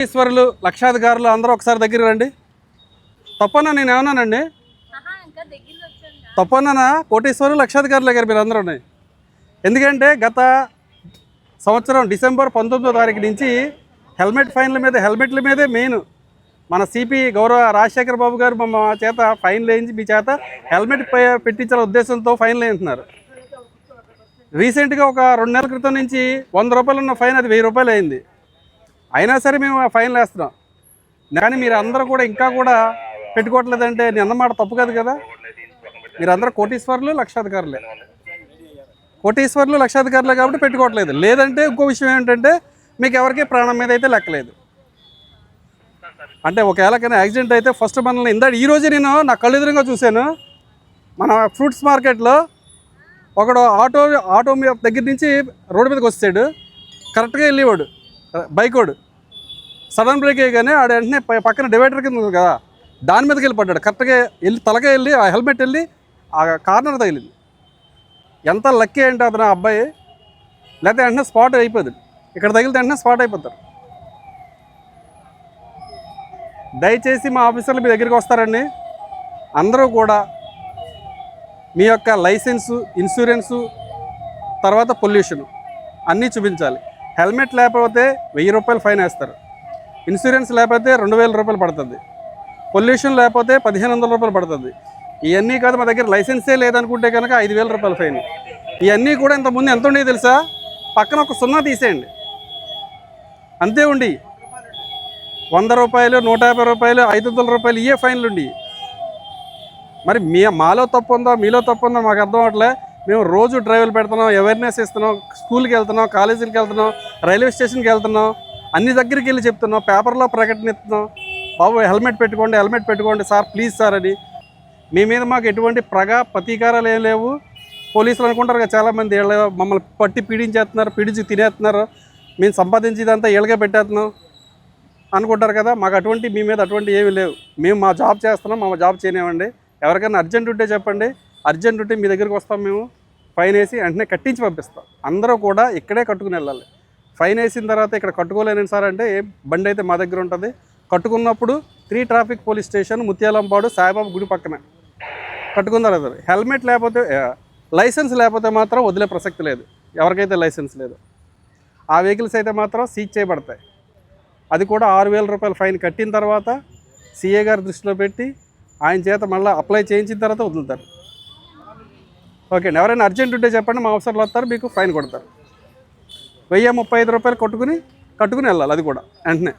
ఈశ్వరులు లక్షాధికారులు అందరూ ఒకసారి దగ్గర రండి. తప్పన్నా నేను ఏమన్నానండి? తప్పన్నా కోటేశ్వరులు లక్షాధికారులు దగ్గర మీరు అందరూ ఎందుకంటే గత సంవత్సరం డిసెంబర్ పంతొమ్మిదో తారీఖు నుంచి హెల్మెట్ ఫైన్ల మీద హెల్మెట్ల మీదే మెయిన్ మన సిపి గౌరవ రాజశేఖర బాబు గారు మా చేత ఫైన్లు వేయించి మీ చేత హెల్మెట్ పై- పెట్టించాల ఉద్దేశంతో ఫైన్లు వేయించున్నారు రీసెంట్గా ఒక రెండు నెలల క్రితం నుంచి వంద రూపాయలు ఉన్న ఫైన్ అది వెయ్యి రూపాయలు అయింది. అయినా సరే మేము ఆ వేస్తున్నాం. కానీ మీరు అందరూ కూడా ఇంకా కూడా పెట్టుకోవట్లేదంటే నేను అన్నమాట తప్పు కాదు కదా? మీరందరూ కోటీశ్వర్లు లక్షాధికారులే. కోటీశ్వర్లు లక్షాధికారులే కాబట్టి పెట్టుకోవట్లేదు. లేదంటే ఇంకో విషయం ఏంటంటే మీకు ఎవరికి ప్రాణం మీద అయితే లెక్కలేదు. అంటే ఒకవేళ కానీ యాక్సిడెంట్ అయితే ఫస్ట్ మనల్ని ఇందా ఈరోజు నేను నా కళ్ళు చూశాను. మన ఫ్రూట్స్ మార్కెట్లో ఒకడు ఆటో ఆటో దగ్గర నుంచి రోడ్డు మీదకి వస్తాడు. కరెక్ట్గా వెళ్ళేవాడు. బైకోడు. సడన్ బ్రేక్ వేయగానే ఆడ వెంటనే పక్కన డివైడర్ కింద ఉంది కదా దాని మీదకి వెళ్ళి పడ్డాడు కరెక్ట్గా వెళ్ళి తలకే వెళ్ళి ఆ హెల్మెట్ వెళ్ళి ఆ కార్నర్ తగిలింది. ఎంత లక్కీ అంటే అతను ఆ అబ్బాయి లేకపోతే వెంటనే స్పాట్ అయిపోతుంది ఇక్కడ తగిలితే వెంటనే స్పాట్ అయిపోతారు. దయచేసి మా ఆఫీసర్లు మీ దగ్గరికి వస్తారండి. అందరూ కూడా మీ యొక్క లైసెన్సు ఇన్సూరెన్సు తర్వాత పొల్యూషన్ అన్నీ చూపించాలి. హెల్మెట్ లేకపోతే వెయ్యి రూపాయలు ఫైన్ వేస్తారు. ఇన్సూరెన్స్ లేకపోతే రెండు వేల రూపాయలు పడుతుంది. పొల్యూషన్ లేకపోతే పదిహేను వందల రూపాయలు పడుతుంది. ఇవన్నీ కాదు మా దగ్గర లైసెన్సే లేదనుకుంటే కనుక ఐదు వేల రూపాయలు ఫైన్. ఇవన్నీ కూడా ఇంతకుముందు ఎంత ఉండేది తెలుసా? పక్కన ఒక సున్నా తీసేయండి. అంతే ఉండి. వంద రూపాయలు నూట యాభై రూపాయలు ఐదు వందల రూపాయలు ఇవే ఫైన్లు ఉండి. మరి మీ మాలో తప్పు ఉందో? మీలో తప్పు ఉందో? మాకు అర్థం అవట్లే మేము రోజు డ్రైవర్లు పెడుతున్నాం అవేర్నెస్ ఇస్తున్నాం స్కూల్కి వెళ్తున్నాం కాలేజీలకు వెళ్తున్నాం రైల్వే స్టేషన్కి వెళ్తున్నాం అన్ని దగ్గరికి వెళ్ళి చెప్తున్నాం పేపర్లో ప్రకటన ఇస్తున్నాం బాబు హెల్మెట్ పెట్టుకోండి హెల్మెట్ పెట్టుకోండి సార్ ప్లీజ్ సార్ అని. మీ మీద మాకు ఎటువంటి ప్రగా ప్రతీకారాలు ఏం లేవు. పోలీసులు అనుకుంటారు కదా చాలామంది వీళ్ళ మమ్మల్ని పట్టి పీడించేస్తున్నారు పీడించి తినేస్తున్నారు. మేము సంపాదించేదంతా వీళ్ళకే పెట్టేస్తున్నాం అనుకుంటారు కదా మాకు అటువంటి మీ మీద అటువంటి ఏమీ లేవు. మేము మా జాబ్ చేస్తున్నాం మా జాబ్ చేయనివ్వండి. ఎవరికైనా అర్జెంట్ ఉంటే చెప్పండి. అర్జెంట్ ఉంటే మీ దగ్గరికి వస్తాం మేము. ఫైన్ వేసి వెంటనే కట్టించి పంపిస్తాం. అందరూ కూడా ఇక్కడే కట్టుకుని వెళ్ళాలి. ఫైన్ వేసిన తర్వాత ఇక్కడ కట్టుకోలేను సార్ అంటే బండి అయితే మా దగ్గర ఉంటుంది. కట్టుకున్నప్పుడు three traffic police station Mutyalampadu Saibabu గుడి పక్కన. కట్టుకుందారు అది హెల్మెట్ లేకపోతే లైసెన్స్ లేకపోతే మాత్రం వదిలే ప్రసక్తి లేదు. ఎవరికైతే లైసెన్స్ లేదు. ఆ వెహికల్స్ అయితే మాత్రం సీజ్ చేయబడతాయి. అది కూడా ఆరు వేల రూపాయల ఫైన్ కట్టిన తర్వాత సీఏ గారి దృష్టిలో పెట్టి ఆయన చేత మళ్ళీ అప్లై చేయించిన తర్వాత వదులుతారు. ఓకే అండి ఎవరైనా అర్జెంట్ ఉంటే చెప్పండి మా అవసరాలు వస్తారు మీకు ఫైన్ కొడతారు. వెయ్యి ముప్పై ఐదు రూపాయలు కొట్టుకుని కట్టుకుని వెళ్ళాలి అది కూడా వెంటనే.